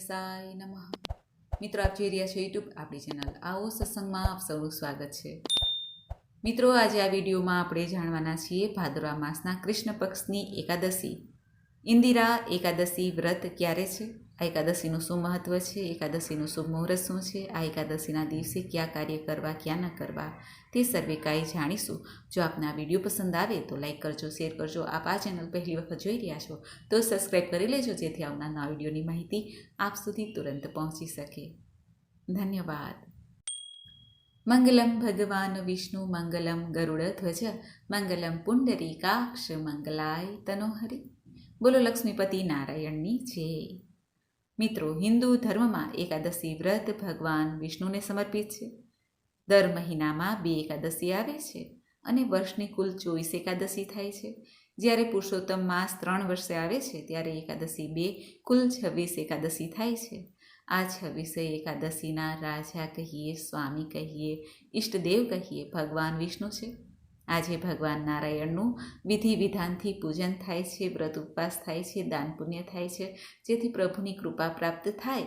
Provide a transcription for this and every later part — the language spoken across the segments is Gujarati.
ગણેશાય નમઃ. મિત્રો, આપ જોઈ રહ્યા છો યુટ્યુબ આપણી ચેનલ આવો સત્સંગમાં આપ સૌનું સ્વાગત છે. મિત્રો, આજે આ વિડીયોમાં આપણે જાણવાના છીએ ભાદરવા માસના કૃષ્ણ પક્ષની એકાદશી. ઇન્દિરા એકાદશી વ્રત ક્યારે છે? આ એકાદશીનું શું મહત્વ છે? એકાદશીનું શુભ મુહૂર્ત શું છે? આ એકાદશીના દિવસે કયા કાર્ય કરવા, ક્યાં ન કરવા? તે સર્વે કાંઈ જાણીશું. જો આપને વીડિયો પસંદ આવે તો લાઈક કરજો, શેર કરજો. આપ આ ચેનલ પહેલી વખત જોઈ રહ્યા છો તો સબસ્ક્રાઈબ કરી લેજો જેથી આવનારના વિડીયોની માહિતી આપ સુધી તુરંત પહોંચી શકે. ધન્યવાદ. મંગલમ ભગવાન વિષ્ણુ, મંગલમ ગરુડ ધ્વજ, મંગલમ પુંડરીકાક્ષ, મંગલાય તનોહરી. બોલો લક્ષ્મીપતિ નારાયણની જય. મિત્રો, હિન્દુ ધર્મમાં એકાદશી વ્રત ભગવાન વિષ્ણુને સમર્પિત છે. દર મહિનામાં બે એકાદશી આવે છે અને વર્ષની કુલ ચોવીસ એકાદશી થાય છે. જ્યારે પુરુષોત્તમ માસ ત્રણ વર્ષે આવે છે, ત્યારે એકાદશી બે કુલ છવ્વીસ એકાદશી થાય છે. આ છવ્વીસે એકાદશીના રાજા કહીએ, સ્વામી કહીએ, ઈષ્ટદેવ કહીએ, ભગવાન વિષ્ણુ છે. આજે ભગવાન નારાયણનું વિધિ વિધાનથી પૂજન થાય છે, વ્રત ઉપવાસ થાય છે, દાન પુણ્ય થાય છે, જેથી પ્રભુની કૃપા પ્રાપ્ત થાય.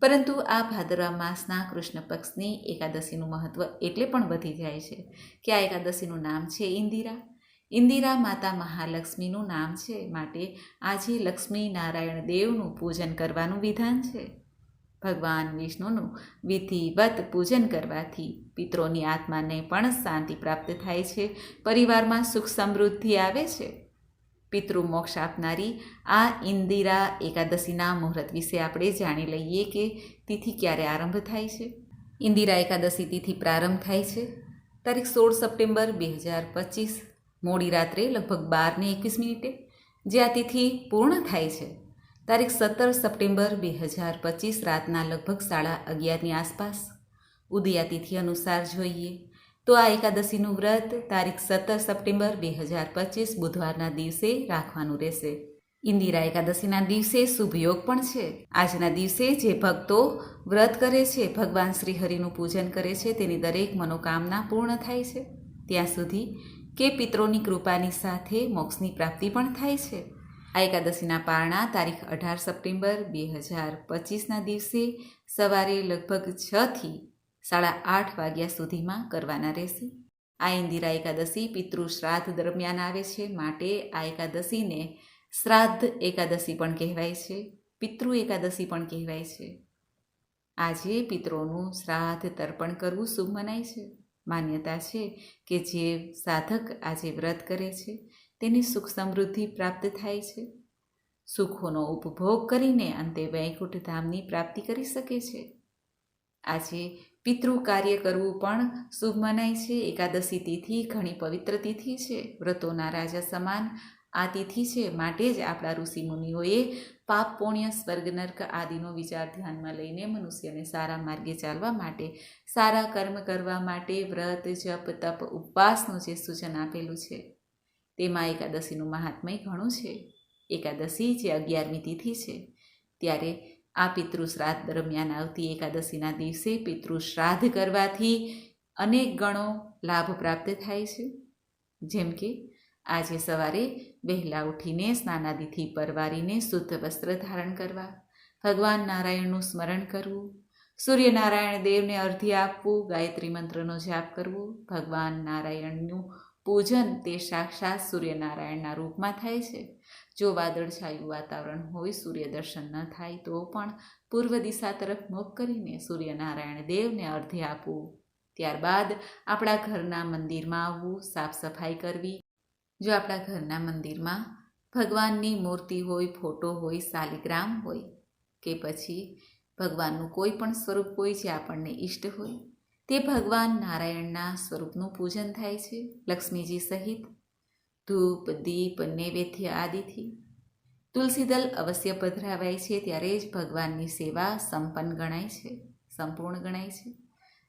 પરંતુ આ ભાદરવા માસના કૃષ્ણ પક્ષની એકાદશીનું મહત્ત્વ એટલે પણ વધી જાય છે. કે આ એકાદશીનું નામ છે ઇન્દિરા. ઇન્દિરા માતા મહાલક્ષ્મીનું નામ છે. માટે આજે લક્ષ્મી નારાયણ દેવનું પૂજન કરવાનું વિધાન છે. ભગવાન વિષ્ણુનું વિધિવત પૂજન કરવાથી પિત્રોની આત્માને પણ શાંતિ પ્રાપ્ત થાય છે. પરિવારમાં સુખ સમૃદ્ધિ આવે છે. પિતૃ મોક્ષ આપનારી આ ઇન્દિરા એકાદશીના મુહૂર્ત વિશે આપણે જાણી લઈએ કે તિથિ ક્યારે આરંભ થાય છે. ઇન્દિરા એકાદશી તિથિ પ્રારંભ થાય છે. તારીખ સોળ સપ્ટેમ્બર બે હજાર પચીસ. મોડી રાત્રે લગભગ બારને એકવીસ મિનિટે. જે આ તિથિ પૂર્ણ થાય છે. તારીખ સત્તર સપ્ટેમ્બર બે હજાર પચીસ રાતના લગભગ સાડા અગિયારની આસપાસ. ઉદયાતિથિ અનુસાર જોઈએ તો આ એકાદશીનું વ્રત તારીખ સત્તર સપ્ટેમ્બર બે હજાર પચીસ બુધવારના દિવસે રાખવાનું રહેશે. ઇન્દિરા એકાદશીના દિવસે શુભ યોગ પણ છે. આજના દિવસે જે ભક્તો વ્રત કરે છે, ભગવાન શ્રી હરિનું પૂજન કરે છે, તેની દરેક મનોકામના પૂર્ણ થાય છે. ત્યાં સુધી કે પિત્રોની કૃપાની સાથે મોક્ષની પ્રાપ્તિ પણ થાય છે. આ એકાદશીના પારણા તારીખ અઢાર સપ્ટેમ્બર બે હજાર પચીસના દિવસે સવારે લગભગ છથી સાડા આઠ વાગ્યા સુધીમાં કરવાના રહેશે. આ ઇન્દિરા એકાદશી પિતૃ શ્રાદ્ધ દરમિયાન આવે છે. માટે આ એકાદશીને શ્રાદ્ધ એકાદશી પણ કહેવાય છે. પિતૃ એકાદશી પણ કહેવાય છે. આજે પિતૃનું શ્રાદ્ધ તર્પણ કરવું શુભ મનાય છે. માન્યતા છે કે જે સાધક આજે વ્રત કરે છે. તેની સુખ સમૃદ્ધિ પ્રાપ્ત થાય છે. સુખોનો ઉપભોગ કરીને અંતે વૈકુંઠ ધામની પ્રાપ્તિ કરી શકે છે. આજે પિતૃ કાર્ય કરવું પણ શુભ મનાય છે. એકાદશી તિથિ ઘણી પવિત્ર તિથિ છે. વ્રતોના રાજા સમાન આ તિથિ છે માટે જ આપણા ઋષિ મુનિઓએ પાપ, પુણ્ય, સ્વર્ગ, નર્ક આદિનો વિચાર ધ્યાનમાં લઈને મનુષ્યને સારા માર્ગે ચાલવા માટે, સારા કર્મ કરવા માટે વ્રત, જપ, તપ, ઉપવાસનું જે સૂચન આપેલું છે. તેમાં એકાદશીનું મહાત્મય ઘણું છે. એકાદશી જે અગિયારમી તિથિ છે. ત્યારે આ પિતૃ શ્રાદ્ધ દરમિયાન આવતી એકાદશીના દિવસે પિતૃ શ્રાદ્ધ કરવાથી અનેક ગણો લાભ પ્રાપ્ત થાય છે. જેમ કે, આજે સવારે વહેલા ઉઠીને સ્નાનાદિથી પરવારીને શુદ્ધ વસ્ત્ર ધારણ કરવા, ભગવાન નારાયણનું સ્મરણ કરવું, સૂર્યનારાયણ દેવને અર્ધી આપવું, ગાયત્રી મંત્રનો જાપ કરવો, ભગવાન નારાયણનું પૂજન તે સાક્ષાત સૂર્યનારાયણના રૂપમાં થાય છે. જો વાદળછાયું વાતાવરણ હોય, સૂર્ય દર્શન ન થાય, તો પણ પૂર્વ દિશા તરફ મુખ કરીને સૂર્યનારાયણ દેવને અર્ધે આપવું ત્યારબાદ આપણા ઘરના મંદિરમાં આવવું, સાફ સફાઈ કરવી. જો આપણા ઘરના મંદિરમાં ભગવાનની મૂર્તિ હોય, ફોટો હોય શાલિગ્રામ હોય, કે પછી ભગવાનનું કોઈ પણ સ્વરૂપ હોય જે આપણને ઈષ્ટ હોય તે ભગવાન નારાયણના સ્વરૂપનું પૂજન થાય છે, લક્ષ્મીજી સહિત. ધૂપ, દીપ, નૈવેદ્ય આદિથી. તુલસીદલ અવશ્ય પધરાવાય છે, ત્યારે જ ભગવાનની સેવા સંપન્ન ગણાય છે, સંપૂર્ણ ગણાય છે.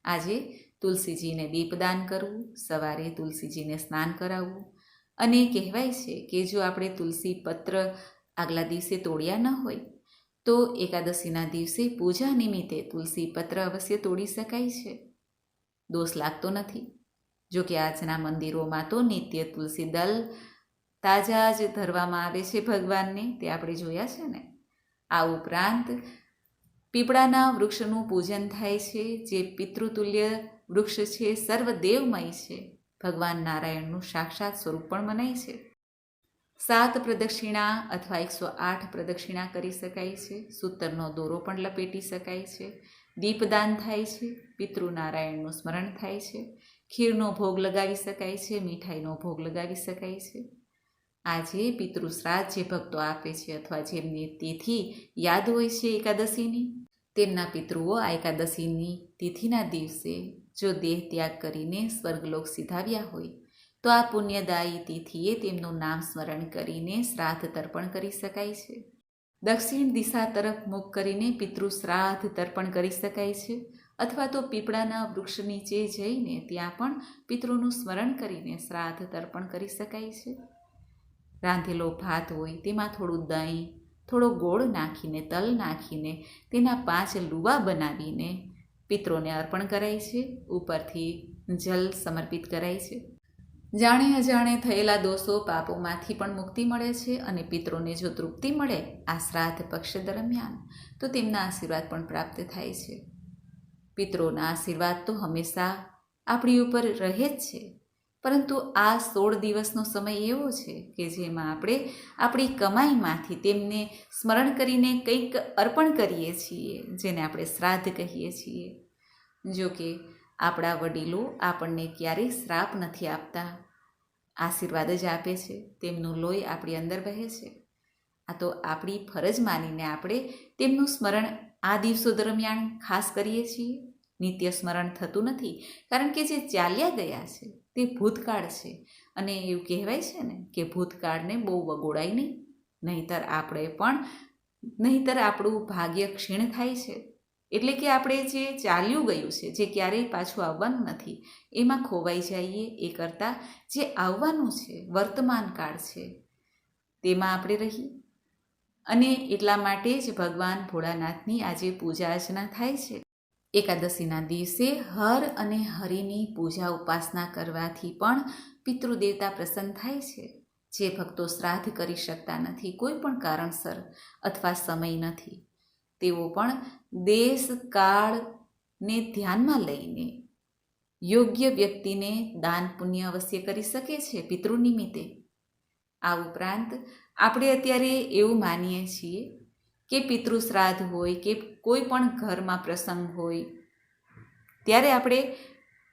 આજે તુલસીજીને દીપદાન કરવું, સવારે તુલસીજીને સ્નાન કરાવવું. અને કહેવાય છે કે જો આપણે તુલસી પત્ર આગલા દિવસે તોડ્યા ન હોય, તો એકાદશીના દિવસે પૂજા નિમિત્તે તુલસી પત્ર અવશ્ય તોડી શકાય છે. દોષ લાગતો નથી. જો કે આજના મંદિરોમાં તો નિત્ય તુલસી દલ તાજા જ ધરવામાં આવે છે ભગવાનને, તે આપણે જોયા છે ને? આ ઉપરાંત પીપળાના વૃક્ષનું પૂજન થાય છે, જે પિતૃતુલ્ય વૃક્ષ છે, સર્વદેવમય છે. ભગવાન નારાયણનું સાક્ષાત સ્વરૂપ પણ મનાય છે. સાત પ્રદક્ષિણા અથવા એકસો આઠ પ્રદક્ષિણા કરી શકાય છે. સૂતરનો દોરો પણ લપેટી શકાય છે. દીપદાન થાય છે, પિતૃનારાયણનું સ્મરણ થાય છે, ખીરનો ભોગ લગાવી શકાય છે, મીઠાઈનો ભોગ લગાવી શકાય છે. આજે પિતૃ શ્રાદ્ધ જે ભક્તો આપે છે અથવા જેમની તિથિ યાદ હોય છે એકાદશીની, તેમના પિતૃઓ આ એકાદશીની તિથિના દિવસે જો દેહ ત્યાગ કરીને સ્વર્ગલોક સીધાવ્યા હોય, તો આ પુણ્યદાયી તિથિએ તેમનું નામ સ્મરણ કરીને શ્રાદ્ધ તર્પણ કરી શકાય છે. દક્ષિણ દિશા તરફ મુખ કરીને પિતૃ શ્રાદ્ધ તર્પણ કરી શકાય છે અથવા તો પીપળાના વૃક્ષ નીચે જઈને ત્યાં પણ પિતૃનું સ્મરણ કરીને શ્રાદ્ધ તર્પણ કરી શકાય છે. રાંધેલો ભાત હોય તેમાં થોડું દહીં, થોડો ગોળ નાખીને, તલ નાખીને, તેના પાંચ લુવા બનાવીને પિત્રોને અર્પણ કરાય છે. ઉપરથી જલ સમર્પિત કરાય છે. જાણે અજાણે થયેલા દોષો પાપોમાંથી પણ મુક્તિ મળે છે અને પિત્રોને જો તૃપ્તિ મળે આ શ્રાદ્ધ પક્ષ દરમિયાન, તો તેમના આશીર્વાદ પણ પ્રાપ્ત થાય છે. પિત્રોના આશીર્વાદ તો હંમેશા આપણી ઉપર રહે જ છે, પરંતુ આ સોળ દિવસનો સમય એવો છે કે જેમાં આપણે આપણી કમાઈમાંથી તેમને સ્મરણ કરીને કંઈક અર્પણ કરીએ છીએ, જેને આપણે શ્રાદ્ધ કહીએ છીએ. જો કે આપણા વડીલો આપણને ક્યારેય શ્રાપ નથી આપતા. આશીર્વાદ જ આપે છે. તેમનું લોહી આપણી અંદર વહે છે. આ તો આપણી ફરજ માનીને આપણે તેમનું સ્મરણ આ દિવસો દરમિયાન ખાસ કરીએ છીએ. નિત્ય સ્મરણ થતું નથી, કારણ કે જે ચાલ્યા ગયા છે તે ભૂતકાળ છે. અને એવું કહેવાય છે ને કે ભૂતકાળને બહુ વગોડાય નહીં. નહીતર આપણે પણ, નહીતર આપણું ભાગ્ય ક્ષીણ થાય છે. એટલે કે આપણે જે ચાલ્યું ગયું છે, જે ક્યારેય પાછું આવવાનું નથી, એમાં ખોવાઈ જઈએ એ કરતાં જે આવવાનું છે, વર્તમાન કાળ છે, તેમાં આપણે રહી અને એટલા માટે જ ભગવાન ભોળાનાથની આજે પૂજા અર્ચના થાય છે. એકાદશીના દિવસે હર અને હરિની પૂજા ઉપાસના કરવાથી પણ પિતૃદેવતા પ્રસન્ન થાય છે. જે ભક્તો શ્રાદ્ધ કરી શકતા નથી, કોઈ પણ કારણસર અથવા સમય નથી. તેઓ પણ દેશ કાળને ધ્યાનમાં લઈને યોગ્ય વ્યક્તિને દાન પુણ્ય અવશ્ય કરી શકે છે પિતૃ નિમિત્તે. આ ઉપરાંત આપણે અત્યારે એવું માનીએ છીએ કે પિતૃ શ્રાદ્ધ હોય કે કોઈ પણ ઘરમાં પ્રસંગ હોય, ત્યારે આપણે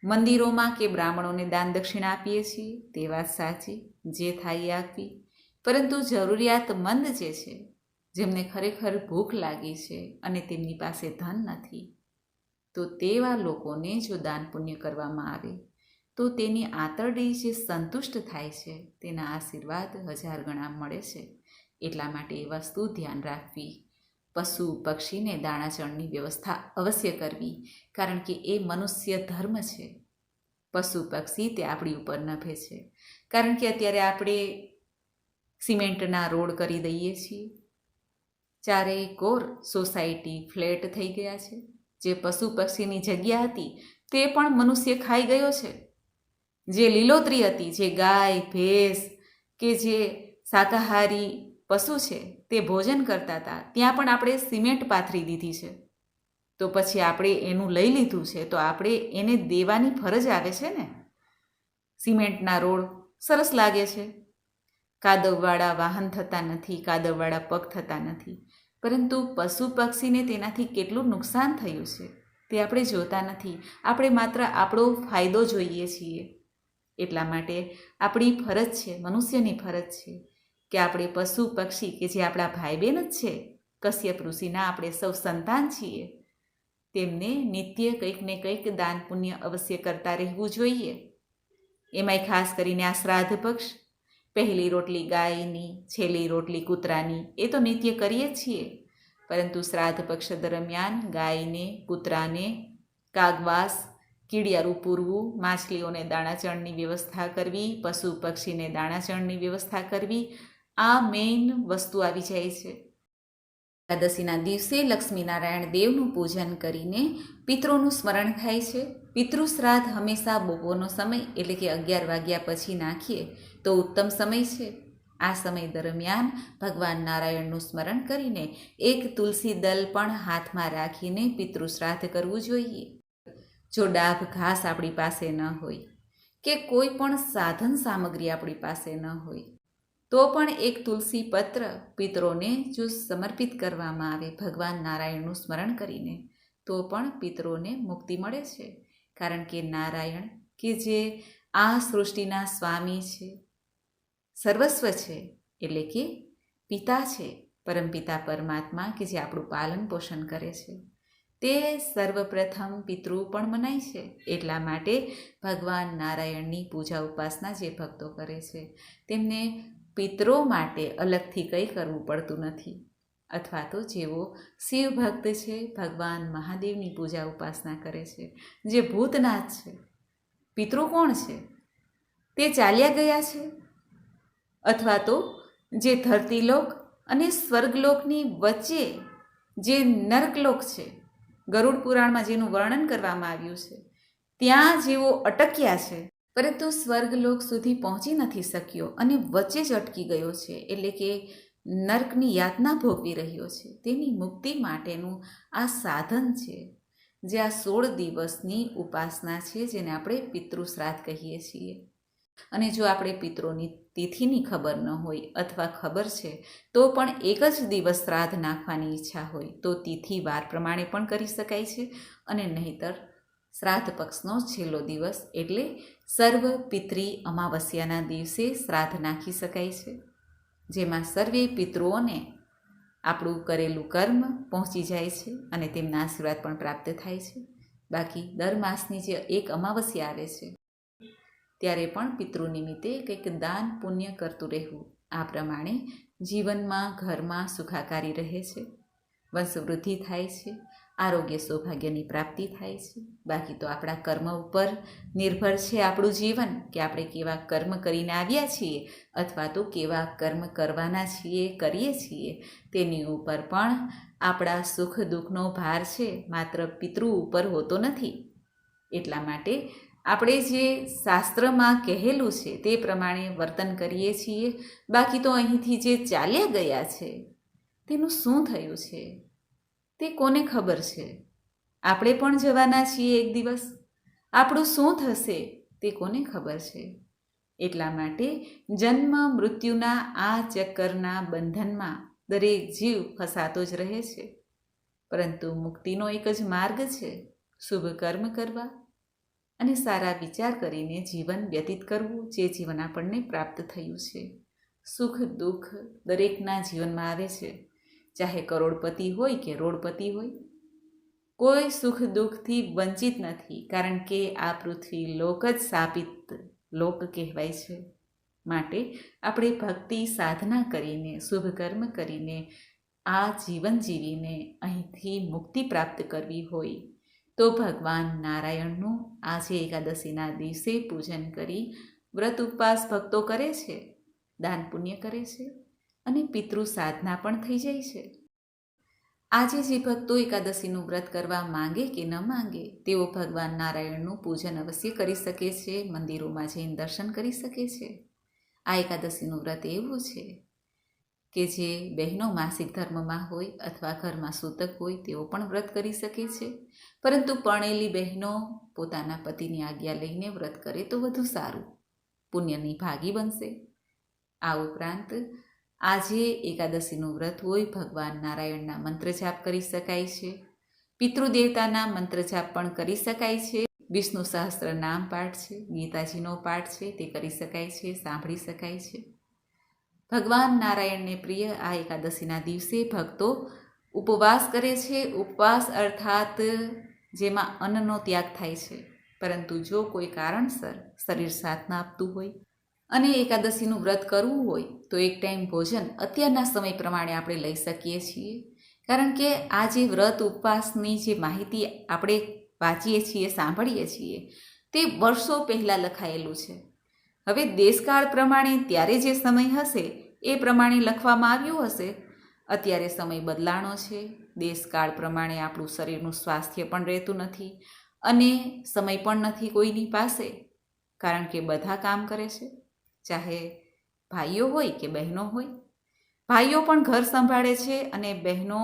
મંદિરોમાં કે બ્રાહ્મણોને દાન દક્ષિણા આપીએ છીએ, તે વાત સાચી, જે થાય એ આપવી. પરંતુ જરૂરિયાતમંદ જે છે જેમને ખરેખર ભૂખ લાગી છે અને તેમની પાસે ધન નથી. તો તેવા લોકોને જો દાન પુણ્ય કરવામાં આવે, તો તેની આંતરડી જે સંતુષ્ટ થાય છે, તેના આશીર્વાદ હજાર ગણા મળે છે. એટલા માટે એ વસ્તુ ધ્યાન રાખવી. પશુ પક્ષીને દાણાચણની વ્યવસ્થા અવશ્ય કરવી, કારણ કે એ મનુષ્ય ધર્મ છે. પશુ પક્ષી તે આપણી ઉપર નભે છે. કારણ કે અત્યારે આપણે સિમેન્ટના રોડ કરી દઈએ છીએ ચારેય કોર સોસાયટી ફ્લેટ થઈ ગયા છે. જે પશુ પક્ષીની જગ્યા હતી, તે પણ મનુષ્ય ખાઈ ગયો છે. જે લીલોતરી હતી, જે ગાય, ભેંસ કે જે શાકાહારી પશુ છે, તે ભોજન કરતા હતા, ત્યાં પણ આપણે સિમેન્ટ પાથરી દીધી છે. તો પછી આપણે એનું લઈ લીધું છે, તો આપણે એને દેવાની ફરજ આવે છે ને? સિમેન્ટના રોડ સરસ લાગે છે. કાદવવાળા વાહન થતા નથી, કાદવવાળા પગ થતા નથી. પરંતુ પશુ પક્ષીને તેનાથી કેટલું નુકસાન થયું છે, તે આપણે જોતા નથી. આપણે માત્ર આપણો ફાયદો જોઈએ છીએ. એટલા માટે આપણી ફરજ છે, મનુષ્યની ફરજ છે, કે આપણે પશુ પક્ષી કે જે આપણા ભાઈ બહેન જ છે, કશ્યપ ઋષિના આપણે સૌ સંતાન છીએ. તેમને નિત્ય કંઈક ને કંઈક દાન પુણ્ય અવશ્ય કરતા રહેવું જોઈએ. એમાંય ખાસ કરીને આ શ્રાદ્ધ પક્ષ પહેલી રોટલી ગાયની, છેલ્લી રોટલી કૂતરાની, એ તો નિત્ય કરીએ જ છીએ. પરંતુ શ્રાદ્ધ પક્ષ દરમિયાન ગાયને, કૂતરાને કાગવાસ, કીડિયારું પૂરવું, માછલીઓને દાણાચણની વ્યવસ્થા કરવી, પશુ પક્ષીને દાણાચણની વ્યવસ્થા કરવી, આ મેઇન વસ્તુ આવી જાય છે. એકાદશીના દિવસે લક્ષ્મીનારાયણ દેવનું પૂજન કરીને પિતૃનું સ્મરણ થાય છે. પિતૃ શ્રાદ્ધ હંમેશા બપોરનો સમય એટલે કે અગિયાર વાગ્યા પછી નાખીએ તો ઉત્તમ સમય છે. આ સમય દરમિયાન ભગવાન નારાયણનું સ્મરણ કરીને એક તુલસી દલ પણ હાથમાં રાખીને પિતૃશ્રાદ્ધ કરવું જોઈએ. જો ડાભ ઘાસ આપણી પાસે ન હોય કે કોઈ પણ સાધન સામગ્રી આપણી પાસે ન હોય તો પણ એક તુલસી પત્ર પિતરોને જો સમર્પિત કરવામાં આવે ભગવાન નારાયણનું સ્મરણ કરીને, તો પણ પિતરોને મુક્તિ મળે છે. કારણ કે નારાયણ કે જે આ સૃષ્ટિના સ્વામી છે, સર્વસ્વ છે, એટલે કે પિતા છે પરમપિતા પરમાત્મા કે જે આપણું પાલન પોષણ કરે છે, તે સર્વપ્રથમ પિતૃ પણ મનાય છે. એટલા માટે ભગવાન નારાયણની પૂજા ઉપાસના જે ભક્તો કરે છે, તેમને પિતરો માટે અલગથી કંઈ કરવું પડતું નથી. અથવા તો જેઓ શિવ ભક્ત છે, ભગવાન મહાદેવની પૂજા ઉપાસના કરે છે, જે ભૂતનાથ છે. પિતૃ કોણ છે? તે ચાલ્યા ગયા છે? અથવા તો જે ધરતીલોક અને સ્વર્ગલોકની વચ્ચે જે નર્કલોક છે, ગરુડ પુરાણમાં જેનું વર્ણન કરવામાં આવ્યું છે, ત્યાં જેઓ અટક્યા છે. પરંતુ સ્વર્ગલોક સુધી પહોંચી નથી શક્યો અને વચ્ચે જ અટકી ગયો છે, એટલે કે નર્કની યાતના ભોગવી રહ્યો છે. તેની મુક્તિ માટેનું આ સાધન છે, જે આ સોળ દિવસની ઉપાસના છે, જેને આપણે પિતૃશ્રાદ્ધ કહીએ છીએ. અને જો આપણે પિતૃની તિથિની ખબર ન હોય અથવા ખબર છે, તો પણ એક જ દિવસ શ્રાદ્ધ નાખવાની ઈચ્છા હોય, તો તિથિ વાર પ્રમાણે પણ કરી શકાય છે અને નહીતર શ્રાદ્ધ પક્ષનો છેલ્લો દિવસ એટલે સર્વ પિતૃ અમાવસ્યાના દિવસે શ્રાદ્ધ નાખી શકાય છે. જેમાં સર્વે પિતૃઓને આપણું કરેલું કર્મ પહોંચી જાય છે અને તેમના આશીર્વાદ પણ પ્રાપ્ત થાય છે. બાકી દર માસની જે એક અમાવસ્યા આવે છે, ત્યારે પણ પિતૃ નિમિત્તે કંઈક દાન પુણ્ય કરતું રહેવું આ પ્રમાણે જીવનમાં ઘરમાં સુખાકારી રહે છે. વંશવૃદ્ધિ થાય છે આરોગ્ય સૌભાગ્યની પ્રાપ્તિ થાય છે. બાકી તો આપણા કર્મ ઉપર નિર્ભર છે આપણું જીવન કે આપણે કેવા કર્મ કરીને આવ્યા છીએ અથવા તો કેવા કર્મ કરવાના છીએ, કરીએ છીએ, તેની ઉપર પણ આપણા સુખ દુઃખનો ભાર છે. માત્ર પિતૃ ઉપર હોતો નથી. એટલા માટે આપણે જે શાસ્ત્રમાં કહેલું છે તે પ્રમાણે વર્તન કરીએ છીએ. બાકી તો અહીંથી જે ચાલ્યા ગયા છે તેનું શું થયું છે? તે કોને ખબર છે? આપણે પણ જવાના છીએ એક દિવસ. આપણું શું થશે તે કોને ખબર છે? એટલા માટે જન્મ મૃત્યુના આ ચક્કરના બંધનમાં દરેક જીવ ફસાતો જ રહે છે. પરંતુ મુક્તિનો એક જ માર્ગ છે શુભ કર્મ કરવા અને સારા વિચાર કરીને જીવન વ્યતીત કરવું, જે જીવન આપણને પ્રાપ્ત થયું છે. સુખ દુઃખ દરેકના જીવનમાં આવે છે. ચાહે કરોડપતિ હોય કે રોડપતિ હોય, કોઈ સુખ દુઃખથી વંચિત નથી, કારણ કે આ પૃથ્વી લોક જ સ્થાપિત લોક કહેવાય છે. માટે આપણે ભક્તિ, સાધના કરીને શુભ કર્મ કરીને, આ જીવન જીવીને અહીંથી મુક્તિ પ્રાપ્ત કરવી હોય, તો ભગવાન નારાયણનું આજે એકાદશીના દિવસે પૂજન કરી વ્રત ઉપવાસ ભક્તો કરે છે, દાન પુણ્ય કરે છે. અને પિતૃ સાધના પણ થઈ જાય છે. આજે જે ભક્તો એકાદશીનું વ્રત કરવા માંગે કે ન માંગે, તેઓ ભગવાન નારાયણનું પૂજન અવશ્ય કરી શકે છે, મંદિરોમાં જઈને દર્શન કરી શકે છે. આ એકાદશીનું વ્રત એવું છે કે જે બહેનો માસિક ધર્મમાં હોય અથવા ઘરમાં સૂતક હોય તેઓ પણ વ્રત કરી શકે છે. પરંતુ પરણેલી બહેનો પોતાના પતિની આજ્ઞા લઈને વ્રત કરે તો વધુ સારું. પુણ્યની ભાગી બનશે. આ ઉપરાંત આજે એકાદશીનું વ્રત હોય, ભગવાન નારાયણના મંત્ર જાપ કરી શકાય છે. પિતૃદેવતાના મંત્ર જાપ પણ કરી શકાય છે. વિષ્ણુ સહસ્ત્ર નામ પાઠ છે, ગીતાજીનો પાઠ છે, તે કરી શકાય છે, સાંભળી શકાય છે. ભગવાન નારાયણને પ્રિય આ એકાદશીના દિવસે ભક્તો ઉપવાસ કરે છે. ઉપવાસ અર્થાત જેમાં અન્નનો ત્યાગ થાય છે. પરંતુ જો કોઈ કારણસર શરીર સાથ ના આપતું હોય અને એકાદશીનું વ્રત કરવું હોય તો એક ટાઈમ ભોજન અત્યારના સમય પ્રમાણે આપણે લઈ શકીએ છીએ. કારણ કે આ જે વ્રત ઉપવાસની જે માહિતી આપણે વાંચીએ છીએ, સાંભળીએ છીએ, તે વર્ષો પહેલાં લખાયેલું છે. હવે દેશકાળ પ્રમાણે ત્યારે જે સમય હશે એ પ્રમાણે લખવામાં આવ્યું હશે. અત્યારે સમય બદલાણો છે. દેશકાળ પ્રમાણે આપણું શરીરનું સ્વાસ્થ્ય પણ રહેતું નથી અને સમય પણ નથી કોઈની પાસે. કારણ કે બધા કામ કરે છે. ચાહે ભાઈઓ હોય કે બહેનો હોય. ભાઈઓ પણ ઘર સંભાળે છે અને બહેનો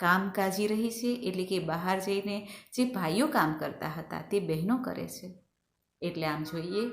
કામકાજી રહી છે એટલે કે બહાર જઈને જે ભાઈઓ કામ કરતા હતા તે બહેનો કરે છે. એટલે આમ જોઈએ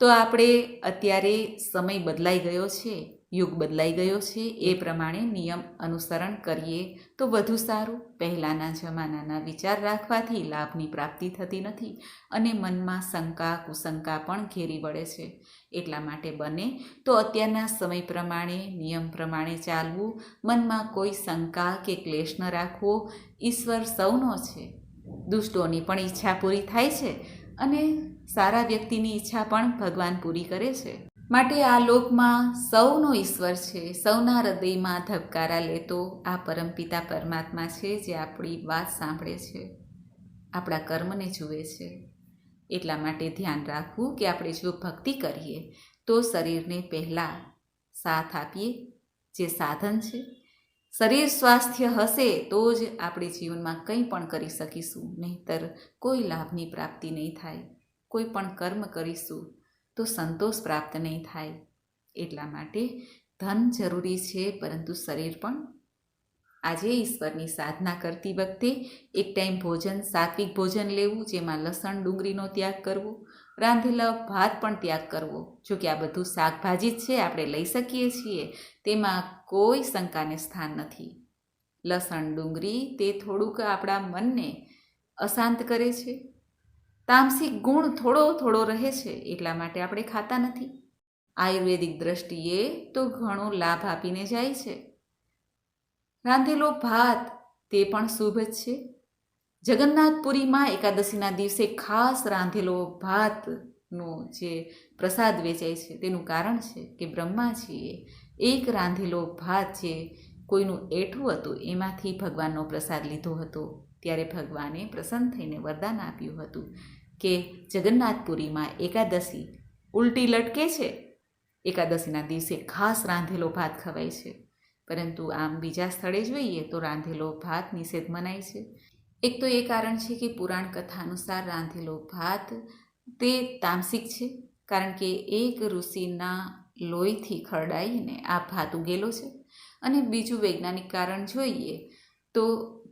તો આપણે અત્યારે સમય બદલાઈ ગયો છે, યુગ બદલાઈ ગયો છે, એ પ્રમાણે નિયમ અનુસરણ કરીએ તો વધુ સારું. પહેલાંના જમાનાના વિચાર રાખવાથી લાભની પ્રાપ્તિ થતી નથી અને મનમાં શંકા, કુશંકા પણ ઘેરી વળે છે. એટલા માટે બને. તો અત્યારના સમય પ્રમાણે, નિયમ પ્રમાણે ચાલવું, મનમાં કોઈ શંકા કે ક્લેશ ન રાખવો, ઈશ્વર સૌનો છે. દુષ્ટોની પણ ઈચ્છા પૂરી થાય છે અને સારા વ્યક્તિની ઈચ્છા પણ ભગવાન પૂરી કરે છે. માટે આ લોકમાં સૌનો ઈશ્વર છે, સૌના હૃદયમાં ધબકારા લેતો આ પરમપિતા પરમાત્મા છે જે આપણી વાત સાંભળે છે, આપણા કર્મને જુએ છે. એટલા માટે ધ્યાન રાખવું કે આપણે જો ભક્તિ કરીએ. તો શરીરને પહેલાં સાથ આપીએ, જે સાધન છે. શરીર સ્વાસ્થ્ય હશે તો જ આપણે જીવનમાં કંઈ પણ કરી શકીશું, નહીંતર કોઈ લાભની પ્રાપ્તિ નહીં થાય. કોઈ પણ કર્મ કરીશું તો સંતોષ પ્રાપ્ત નહીં થાય. એટલા માટે ધન જરૂરી છે, પરંતુ શરીર પણ આજે ઈશ્વરની સાધના કરતી વખતે એક ટાઈમ ભોજન, સાત્વિક ભોજન લેવું, જેમાં લસણ, ડુંગળીનો ત્યાગ કરવો, રાંધેલા ભાત પણ ત્યાગ કરવો. જો કે આ બધું શાકભાજી જ છે, આપણે લઈ શકીએ છીએ, તેમાં કોઈ શંકાને સ્થાન નથી. લસણ, ડુંગળી તે થોડુંક આપણા મનને અશાંત કરે છે. તામસિક ગુણ થોડો થોડો રહે છે, એટલા માટે આપણે ખાતા નથી. આયુર્વેદિક દ્રષ્ટિએ તો ઘણો લાભ આપીને જાય છે. રાંધેલો ભાત તે પણ શુભ છે. જગન્નાથપુરીમાં એકાદશીના દિવસે ખાસ રાંધેલો ભાતનો જે પ્રસાદ વેચાય છે તેનું કારણ છે કે બ્રહ્માજીએ એક રાંધેલો ભાત જે કોઈનું એઠું હતું એમાંથી ભગવાનનો પ્રસાદ લીધો હતો. ત્યારે ભગવાને પ્રસન્ન થઈને વરદાન આપ્યું હતું કે જગન્નાથપુરીમાં એકાદશી ઉલટી લટકે છે. એકાદશીના દિવસે ખાસ રાંધેલો ભાત ખવાય છે. પરંતુ આમ બીજા સ્થળે જોઈએ તો રાંધેલો ભાત નિષેધ મનાય છે. એક તો એ કારણ છે કે પુરાણ કથા અનુસાર રાંધેલો ભાત તે તામસિક છે, કારણ કે એક ઋષિના લોહીથી ખરડાઈને આ ભાત ઉગેલો છે. અને બીજું વૈજ્ઞાનિક કારણ જોઈએ તો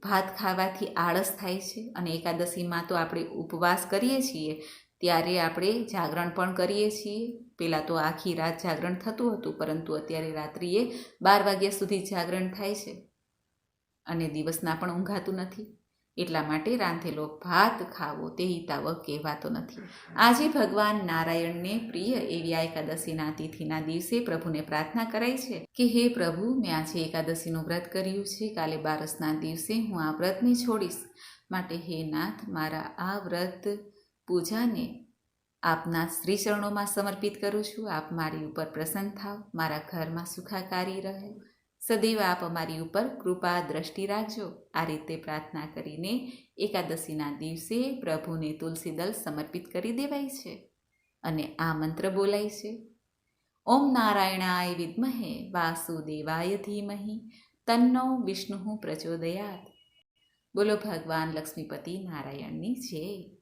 ભાત ખાવાથી આળસ થાય છે અને એકાદશીમાં તો આપણે ઉપવાસ કરીએ છીએ, ત્યારે આપણે જાગરણ પણ કરીએ છીએ. પહેલાં તો આખી રાત જાગરણ થતું હતું, પરંતુ અત્યારે રાત્રિએ બાર વાગ્યા સુધી જાગરણ થાય છે અને દિવસના પણ ઊંઘાતું નથી. એટલા માટે રાંધેલો ભાત ખાવો તે હિતાવક કહેવાતો નથી. આજે ભગવાન નારાયણને પ્રિય એવી આ એકાદશીના તિથિના દિવસે પ્રભુને પ્રાર્થના કરાય છે કે, હે પ્રભુ, મેં આજે એકાદશીનું વ્રત કર્યું છે. કાલે બારસના દિવસે હું આ વ્રતને છોડીશ. માટે હે નાથ, મારા આ વ્રત પૂજાને આપના શ્રી ચરણોમાં સમર્પિત કરું છું. આપ મારી ઉપર પ્રસન્ન થાવ. મારા ઘરમાં સુખાકારી રહે. સદૈવ આપ અમારી ઉપર કૃપા દ્રષ્ટિ રાખજો. આ રીતે પ્રાર્થના કરીને એકાદશીના દિવસે પ્રભુને તુલસી દલ સમર્પિત કરી દેવાય છે અને આ મંત્ર બોલાય છે. ઓમ નારાયણાય વિદ્મહે. વાસુદેવાય ધીમહિ. તન્નો વિષ્ણુ પ્રચોદયાત. બોલો ભગવાન લક્ષ્મીપતિ નારાયણની જય.